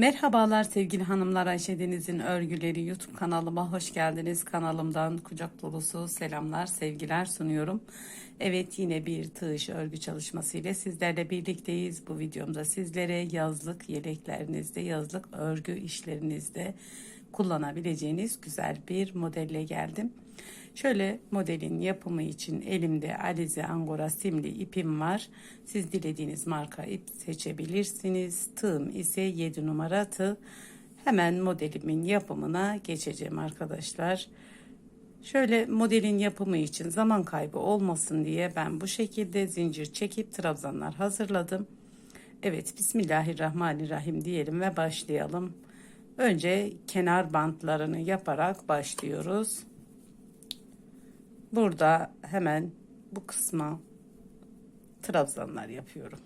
Merhabalar sevgili hanımlar Ayşe Deniz'in örgüleri YouTube kanalıma hoş geldiniz. Kanalımdan kucak dolusu selamlar, sevgiler sunuyorum. Evet yine bir tığış örgü çalışması ile sizlerle birlikteyiz. Bu videomda sizlere yazlık yeleklerinizde, yazlık örgü işlerinizde kullanabileceğiniz güzel bir modelle geldim. Şöyle modelin yapımı için elimde Alize Angora simli ipim var. Siz dilediğiniz marka ip seçebilirsiniz. Tığım ise 7 numara tığ. Hemen modelimin yapımına geçeceğim arkadaşlar. Şöyle modelin yapımı için zaman kaybı olmasın diye ben bu şekilde zincir çekip trabzanlar hazırladım. Evet Bismillahirrahmanirrahim diyelim ve başlayalım. Önce kenar bantlarını yaparak başlıyoruz. Burada hemen bu kısma trabzanlar yapıyorum.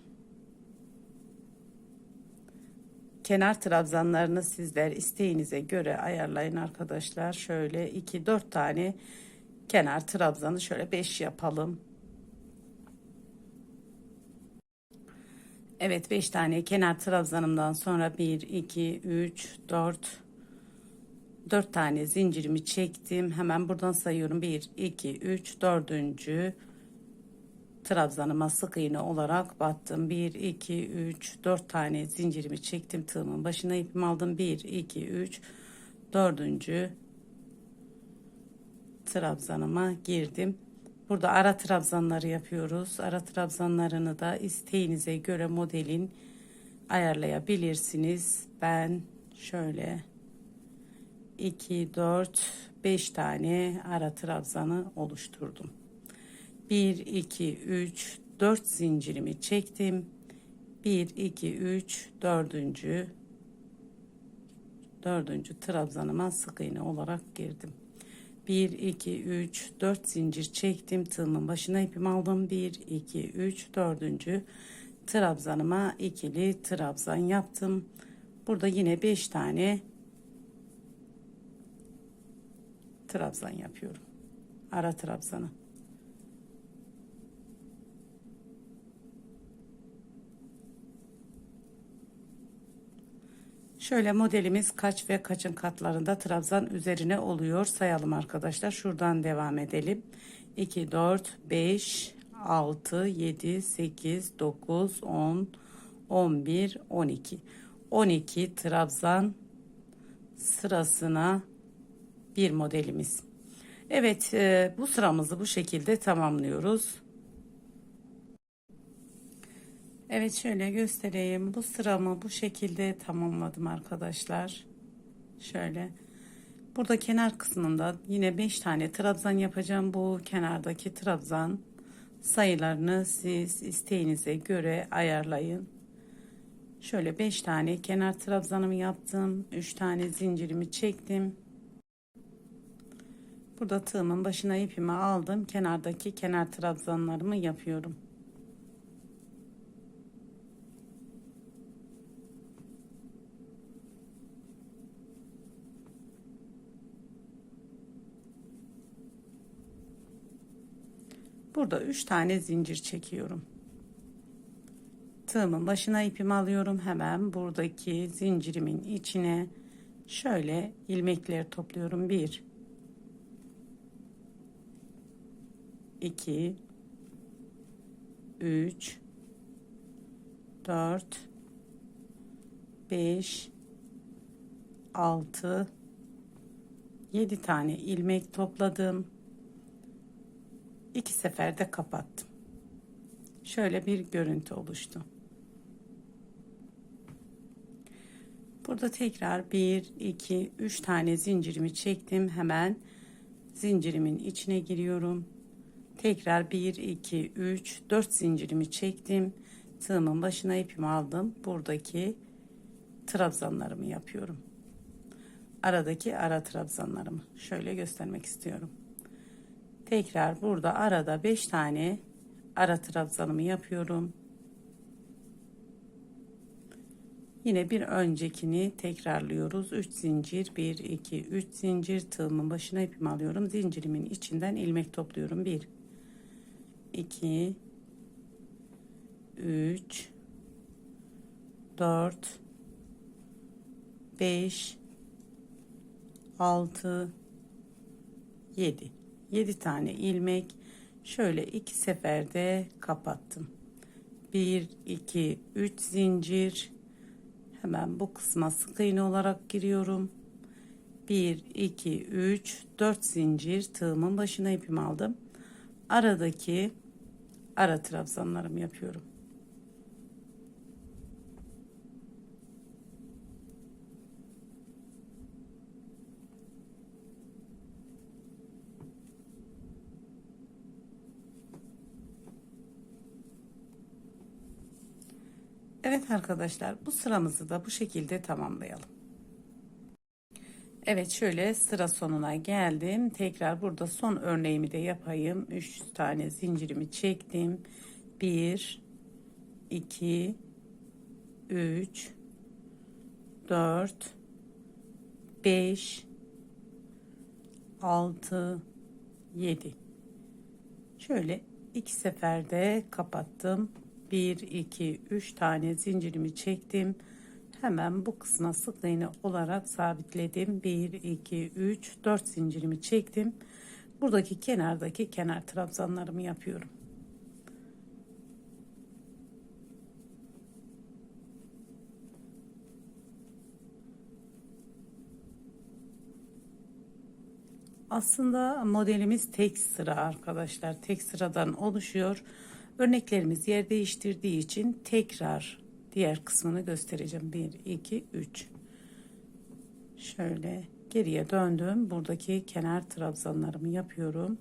Kenar trabzanlarını sizler isteğinize göre ayarlayın arkadaşlar. Şöyle 2-4 tane kenar trabzanı şöyle 5 yapalım. Evet 5 tane kenar trabzanımdan sonra 1, 2, 3, 4, 4 tane zincirimi çektim. Hemen buradan sayıyorum. 1, 2, 3, 4. Trabzanıma sık iğne olarak battım. 1, 2, 3, 4 tane zincirimi çektim. Tığımın başına ipimi aldım. 1, 2, 3, 4. Trabzanıma girdim. Burada ara trabzanları yapıyoruz. Ara trabzanlarını da isteğinize göre modelin ayarlayabilirsiniz. Ben şöyle 2, 4, 5 tane ara trabzanı oluşturdum. 1, 2, 3, 4 zincirimi çektim. 1, 2, 3, 4. 4. trabzanıma sık iğne olarak girdim. 1, 2, 3, 4 zincir çektim. Tığımın başına ipimi aldım. 1, 2, 3, 4. trabzanıma ikili trabzan yaptım. Burada yine 5 tane trabzan yapıyorum. Ara trabzanı. Şöyle modelimiz kaç ve kaçın katlarında trabzan üzerine oluyor. Sayalım arkadaşlar. Şuradan devam edelim. 2, 4, 5, 6, 7, 8, 9, 10, 11, 12. 12 trabzan sırasına bir modelimiz. Evet e, bu sıramızı bu şekilde tamamlıyoruz. Evet şöyle göstereyim. Bu sıramı bu şekilde tamamladım arkadaşlar. Şöyle. Burada kenar kısmında yine 5 tane trabzan yapacağım. Bu kenardaki trabzan sayılarını siz isteğinize göre ayarlayın. Şöyle 5 tane kenar trabzanımı yaptım. 3 tane zincirimi çektim. Burada tığımın başına ipimi aldım. Kenardaki kenar trabzanlarımı yapıyorum. Burada 3 tane zincir çekiyorum. Tığımın başına ipimi alıyorum. Hemen buradaki zincirimin içine şöyle ilmekler topluyorum. 1 2 3 4 5 6 7 tane ilmek topladım. İki seferde kapattım. Şöyle bir görüntü oluştu. Burada tekrar 1 2 3 tane zincirimi çektim. Hemen zincirimin içine giriyorum. Tekrar 1, 2, 3, 4 zincirimi çektim. Tığımın başına ipimi aldım. Buradaki trabzanlarımı yapıyorum. Aradaki ara trabzanlarımı şöyle göstermek istiyorum. Tekrar burada arada 5 tane ara trabzanımı yapıyorum. Yine bir öncekini tekrarlıyoruz. 3 zincir, 1, 2, 3 zincir tığımın başına ipimi alıyorum. Zincirimin içinden ilmek topluyorum. 1, 2 3 4 5 6 7 7 tane ilmek. Şöyle iki seferde kapattım. 1 2 3 zincir. Hemen bu kısma sık iğne olarak giriyorum. 1 2 3 4 zincir tığımın başına ipimi aldım. Aradaki ara trabzanlarımı yapıyorum Evet arkadaşlar bu sıramızı da bu şekilde tamamlayalım. Evet şöyle sıra sonuna geldim. Tekrar burada son örneğimi de yapayım. 3 tane zincirimi çektim. 1 2 3 4 5 6 7 Şöyle iki seferde kapattım. 1 2 3 tane zincirimi çektim. Hemen bu kısma sık iğne olarak sabitledim. 1 2 3 4 zincirimi çektim. Buradaki kenardaki kenar trabzanlarımı yapıyorum. Aslında modelimiz tek sıra arkadaşlar. Tek sıradan oluşuyor. Örneklerimiz yer değiştirdiği için tekrar diğer kısmını göstereceğim. 1, 2, 3. Şöyle geriye döndüm. Buradaki kenar trabzanlarımı yapıyorum.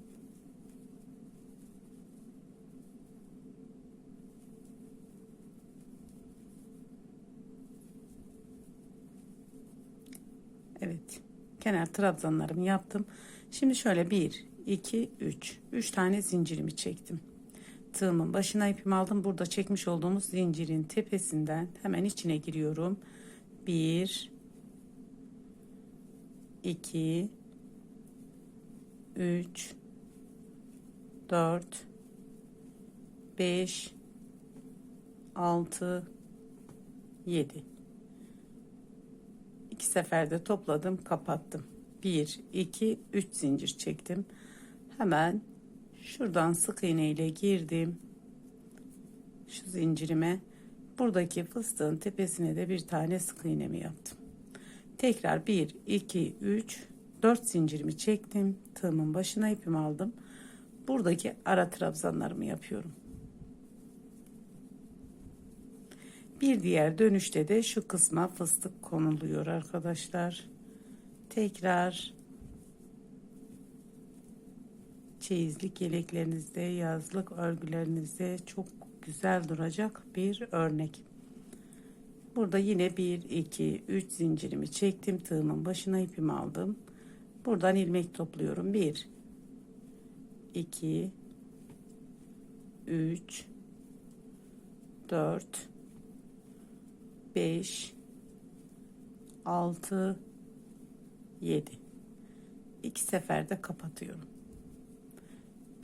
Evet. Kenar trabzanlarımı yaptım. Şimdi şöyle 1, 2, 3. 3 tane zincirimi çektim tığımın başına ipimi aldım. Burada çekmiş olduğumuz zincirin tepesinden hemen içine giriyorum. 1 2 3 4 5 6 7 iki seferde topladım kapattım 1 2 3 zincir çektim hemen şuradan sık iğne ile girdim şu zincirime. Buradaki fıstığın tepesine de bir tane sık iğnemi yaptım. Tekrar 1 2 3 4 zincirimi çektim. Tığımın başına ipimi aldım. Buradaki ara trabzanlarımı yapıyorum. Bir diğer dönüşte de şu kısma fıstık konuluyor arkadaşlar. Tekrar çeyizlik yeleklerinizde, yazlık örgülerinizde çok güzel duracak bir örnek. Burada yine 1, 2, 3 zincirimi çektim. Tığımın başına ipimi aldım. Buradan ilmek topluyorum. 1, 2, 3, 4, 5, 6, 7. İki seferde kapatıyorum.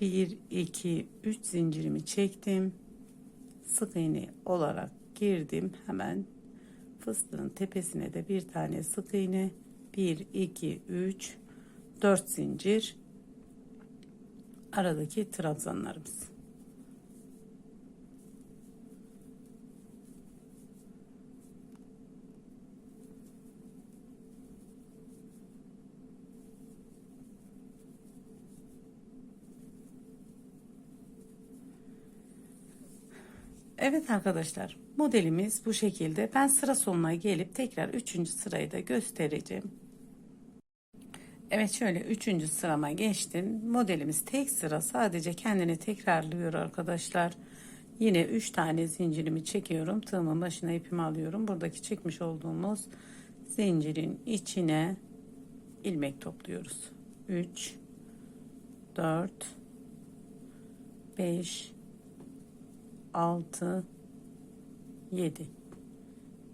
1 2 3 zincirimi çektim. Sık iğne olarak girdim. Hemen fıstığın tepesine de bir tane sık iğne 1 2 3 4 zincir. Aradaki trabzanlarımız Evet arkadaşlar modelimiz bu şekilde. Ben sıra sonuna gelip tekrar üçüncü sırayı da göstereceğim. Evet şöyle üçüncü sırama geçtim. Modelimiz tek sıra sadece kendini tekrarlıyor arkadaşlar. Yine üç tane zincirimi çekiyorum. Tığımın başına ipimi alıyorum. Buradaki çekmiş olduğumuz zincirin içine ilmek topluyoruz. 3 4 5 6 7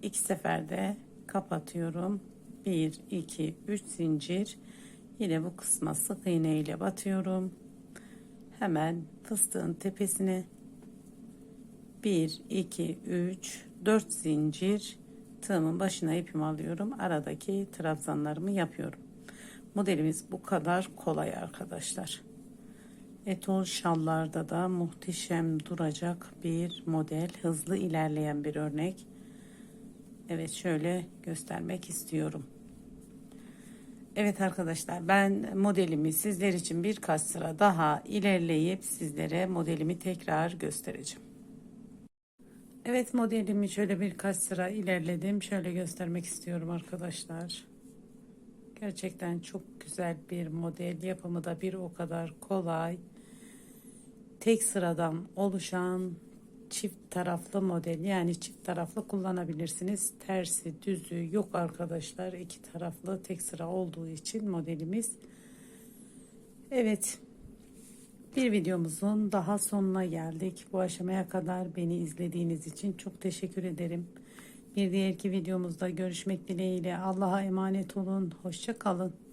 iki seferde kapatıyorum 1 2 3 zincir yine bu kısma sık iğne ile batıyorum hemen fıstığın tepesine 1 2 3 4 zincir tığımın başına ipimi alıyorum. Aradaki trabzanlarımı yapıyorum. Modelimiz bu kadar kolay arkadaşlar. Etol şallarda da muhteşem duracak bir model. Hızlı ilerleyen bir örnek. Evet şöyle göstermek istiyorum. Evet arkadaşlar ben modelimi sizler için birkaç sıra daha ilerleyip sizlere modelimi tekrar göstereceğim. Evet modelimi şöyle birkaç sıra ilerledim. Şöyle göstermek istiyorum arkadaşlar. Gerçekten çok güzel bir model. Yapımı da bir o kadar kolay. Tek sıradan oluşan çift taraflı model. Yani çift taraflı kullanabilirsiniz. Tersi düzü yok arkadaşlar. İki taraflı tek sıra olduğu için modelimiz. Evet. Bir videomuzun daha sonuna geldik. Bu aşamaya kadar beni izlediğiniz için çok teşekkür ederim. Bir diğerki videomuzda görüşmek dileğiyle Allah'a emanet olun. Hoşça kalın.